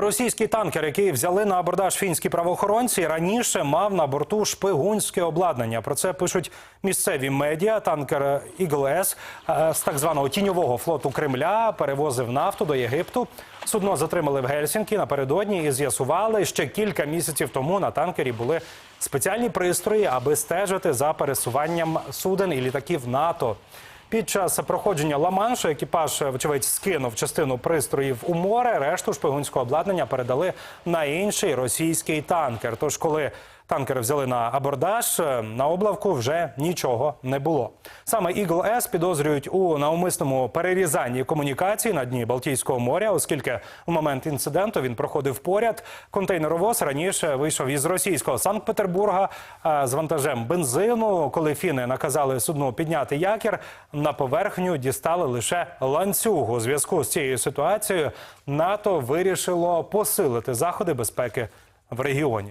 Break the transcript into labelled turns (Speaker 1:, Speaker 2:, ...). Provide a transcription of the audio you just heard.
Speaker 1: Російський танкер, який взяли на абордаж фінські правоохоронці, раніше мав на борту шпигунське обладнання. Про це пишуть місцеві медіа. Танкер Ігл С е, з так званого тіньового флоту Кремля перевозив нафту до Єгипту. Судно затримали в Гельсінкі напередодні і з'ясували, ще кілька місяців тому на танкері були спеціальні пристрої, аби стежити за пересуванням суден і літаків НАТО. Під час проходження Ла-Маншу екіпаж, вочевидь, скинув частину пристроїв у море. Решту шпигунського обладнання передали на інший російський танкер. Тож, коли танкер взяли на абордаж, на облавку вже нічого не було. Саме Ігл С підозрюють у навмисному перерізанні комунікацій на дні Балтійського моря, оскільки в момент інциденту він проходив поряд. Контейнеровоз раніше вийшов із російського Санкт-Петербурга з вантажем бензину. Коли фіни наказали судну підняти якір, на поверхню дістали лише ланцюг. У зв'язку з цією ситуацією НАТО вирішило посилити заходи безпеки в регіоні.